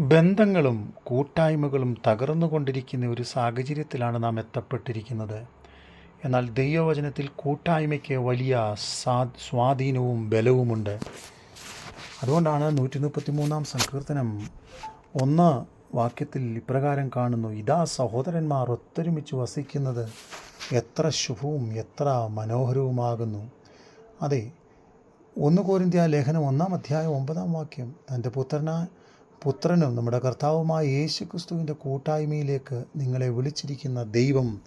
ബന്ധങ്ങളും കൂട്ടായ്മകളും തകർന്നുകൊണ്ടിരിക്കുന്ന ഒരു സാഹചര്യത്തിലാണ് നാം എത്തപ്പെട്ടിരിക്കുന്നത്. എന്നാൽ ദൈവവചനത്തിൽ കൂട്ടായ്മയ്ക്ക് വലിയ സാ സ്വാധീനവും ബലവുമുണ്ട്. അതുകൊണ്ടാണ് നൂറ്റി മുപ്പത്തി മൂന്നാം സങ്കീർത്തനം ഒന്ന് വാക്യത്തിൽ ഇപ്രകാരം കാണുന്നു ഇതാ സഹോദരന്മാർ ഒത്തൊരുമിച്ച് വസിക്കുന്നത് എത്ര ശുഭവും എത്ര മനോഹരവുമാകുന്നു. അതെ ഒന്ന് കോരിന്ത്യ ലേഖനം ഒന്നാം അധ്യായം ഒമ്പതാം വാക്യം തന്റെ പുത്രനാ പുത്രനും നമ്മുടെ കർത്താവുമായ യേശു ക്രിസ്തുവിന്റെ കൂട്ടായ്മയിലേക്ക് നിങ്ങളെ വിളിച്ചിരിക്കുന്ന ദൈവം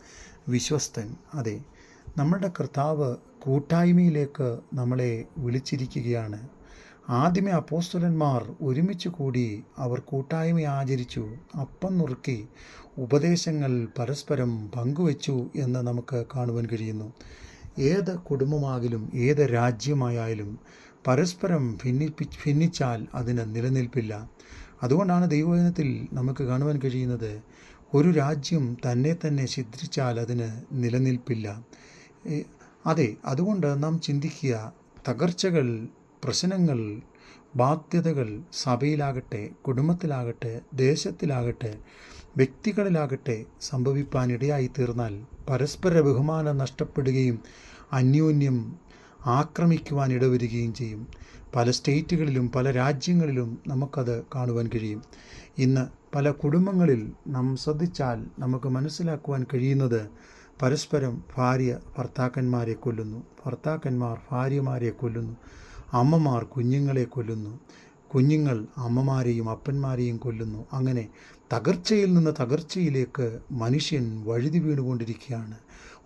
വിശ്വസ്തൻ. അതെ നമ്മുടെ കർത്താവ് കൂട്ടായ്മയിലേക്ക് നമ്മളെ വിളിച്ചിരിക്കുകയാണ്. ആദ്യമേ അപ്പോസ്തലന്മാർ ഒരുമിച്ച് കൂടി അവർ കൂട്ടായ്മ ആചരിച്ചു. അപ്പം നുറുക്കി ഉപദേശങ്ങൾ പരസ്പരം പങ്കുവച്ചു എന്ന് നമുക്ക് കാണുവാൻ കഴിയുന്നു. ഏത് കുടുംബമാകിലും ഏത് രാജ്യമായാലും പരസ്പരം ഭിന്നിപ്പി ഭിന്നിച്ചാൽ അതിന് നിലനിൽപ്പില്ല. അതുകൊണ്ടാണ് ദൈവവചനത്തിൽ നമുക്ക് കാണുവാൻ കഴിയുന്നത് ഒരു രാജ്യം തന്നെ തന്നെ ഛിദ്രിച്ചാൽ അതിന് നിലനിൽപ്പില്ല. അതെ അതുകൊണ്ട് നാം ചിന്തിക്കുക തകർച്ചകൾ പ്രശ്നങ്ങൾ ബാധ്യതകൾ സഭയിലാകട്ടെ കുടുംബത്തിലാകട്ടെ ദേശത്തിലാകട്ടെ വ്യക്തികളിലാകട്ടെ സംഭവിപ്പാനിടയായി തീർന്നാൽ പരസ്പര ബഹുമാനം നഷ്ടപ്പെടുകയും അന്യോന്യം ആക്രമിക്കുവാൻ ഇടവരികയും ചെയ്യും. പല സ്റ്റേറ്റുകളിലും പല രാജ്യങ്ങളിലും നമുക്കത് കാണുവാൻ കഴിയും. ഇന്ന് പല കുടുംബങ്ങളിൽ നാം ശ്രദ്ധിച്ചാൽ നമുക്ക് മനസ്സിലാക്കുവാൻ കഴിയുന്നത് പരസ്പരം ഭാര്യ ഭർത്താക്കന്മാരെ കൊല്ലുന്നു ഭർത്താക്കന്മാർ ഭാര്യമാരെ കൊല്ലുന്നു അമ്മമാർ കുഞ്ഞുങ്ങളെ കൊല്ലുന്നു കുഞ്ഞുങ്ങൾ അമ്മമാരെയും അപ്പന്മാരെയും കൊല്ലുന്നു. അങ്ങനെ തകർച്ചയിൽ നിന്ന് തകർച്ചയിലേക്ക് മനുഷ്യൻ വഴുതി വീണുകൊണ്ടിരിക്കുകയാണ്.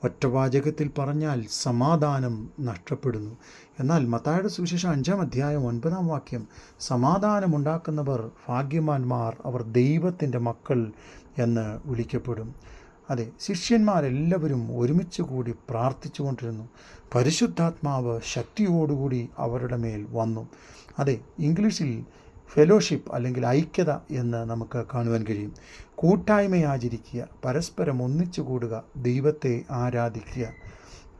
ഒറ്റവാചകത്തിൽ പറഞ്ഞാൽ സമാധാനം നഷ്ടപ്പെടുന്നു. എന്നാൽ മത്തായുടെ സുവിശേഷം അഞ്ചാം അധ്യായം ഒൻപതാം വാക്യം സമാധാനമുണ്ടാക്കുന്നവർ ഭാഗ്യമാന്മാർ അവർ ദൈവത്തിന്റെ മക്കൾ എന്ന് വിളിക്കപ്പെടും. അതെ ശിഷ്യന്മാരെല്ലാവരും ഒരുമിച്ച് കൂടി പ്രാർത്ഥിച്ചു കൊണ്ടിരുന്നു. പരിശുദ്ധാത്മാവ് ശക്തിയോടുകൂടി അവരുടെ മേൽ വന്നു. അതെ ഇംഗ്ലീഷിൽ ഫെലോഷിപ്പ് അല്ലെങ്കിൽ ഐക്യത എന്ന് നമുക്ക് കാണുവാൻ കഴിയും. കൂട്ടായ്മ ആചരിക്കുക പരസ്പരം ഒന്നിച്ചു കൂടുക ദൈവത്തെ ആരാധിക്കുക.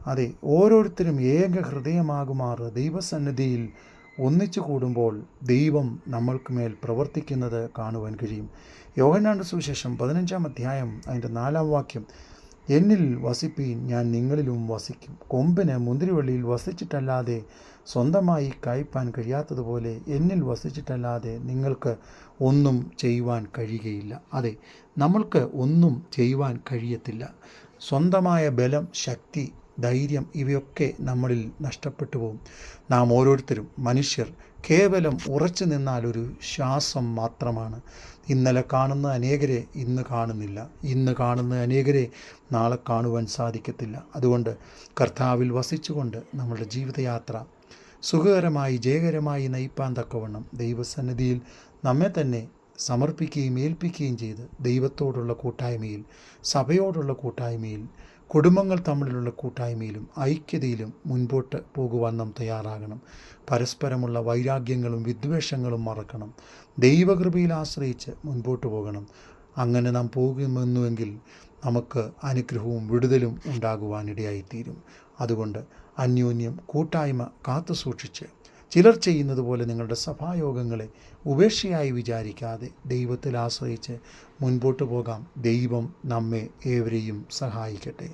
അതെ ഓരോരുത്തരും ഏക ഹൃദയമാകുമാറ് ദൈവസന്നിധിയിൽ ഒന്നിച്ചു കൂടുമ്പോൾ ദൈവം നമ്മൾക്ക് മേൽ പ്രവർത്തിക്കുന്നത് കാണുവാൻ കഴിയും. യോഹനാണ്ട് സുവിശേഷം പതിനഞ്ചാം അധ്യായം അതിന്റെ നാലാം വാക്യം. എന്നിൽ വസിപ്പീൻ ഞാൻ നിങ്ങളിലും വസിക്കും. കൊമ്പിന് മുന്തിരിവള്ളിയിൽ വസിച്ചിട്ടല്ലാതെ സ്വന്തമായി കായ്പാൻ കഴിയാത്തതുപോലെ എന്നിൽ വസിച്ചിട്ടല്ലാതെ നിങ്ങൾക്ക് ഒന്നും ചെയ്യുവാൻ കഴിയുകയില്ല. അതെ നമ്മൾക്ക് ഒന്നും ചെയ്യുവാൻ കഴിയത്തില്ല. സ്വന്തമായ ബലം ശക്തി ധൈര്യം ഇവയൊക്കെ നമ്മളിൽ നഷ്ടപ്പെട്ടു പോകും നാം ഓരോരുത്തരും മനുഷ്യർ. കേവലം ഉറച്ചു നിന്നാൽ ഒരു ശ്വാസം മാത്രമാണ്. ഇന്നലെ കാണുന്ന അനേകരെ ഇന്ന് കാണുന്നില്ല. ഇന്ന് കാണുന്ന അനേകരെ നാളെ കാണുവാൻ സാധിക്കത്തില്ല. അതുകൊണ്ട് കർത്താവിൽ വസിച്ചുകൊണ്ട് നമ്മളുടെ ജീവിതയാത്ര സുഖകരമായി ജയകരമായി നയിപ്പാൻ തക്കവണ്ണം ദൈവസന്നിധിയിൽ നമ്മെ തന്നെ സമർപ്പിക്കുകയും ഏൽപ്പിക്കുകയും ചെയ്ത് ദൈവത്തോടുള്ള കൂട്ടായ്മയിൽ സഭയോടുള്ള കൂട്ടായ്മയിൽ കുടുംബങ്ങൾ തമ്മിലുള്ള കൂട്ടായ്മയിലും ഐക്യതയിലും മുൻപോട്ട് പോകുവാൻ നാം തയ്യാറാകണം. പരസ്പരമുള്ള വൈരാഗ്യങ്ങളും വിദ്വേഷങ്ങളും മറക്കണം. ദൈവകൃപയിൽ ആശ്രയിച്ച് മുൻപോട്ട് പോകണം. അങ്ങനെ നാം പോകുമെന്നുവെങ്കിൽ നമുക്ക് അനുഗ്രഹവും വിടുതലും ഉണ്ടാകുവാനിടയായിത്തീരും. അതുകൊണ്ട് അന്യോന്യം കൂട്ടായ്മ കാത്തു സൂക്ഷിച്ച് ചിലർ ചെയ്യുന്നത് പോലെ നിങ്ങളുടെ സഭായോഗങ്ങളെ ഉപേക്ഷയായി വിചാരിക്കാതെ ദൈവത്തിൽ ആശ്രയിച്ച് മുൻപോട്ട് പോകാം. ദൈവം നമ്മെ ഏവരെയും സഹായിക്കട്ടെ.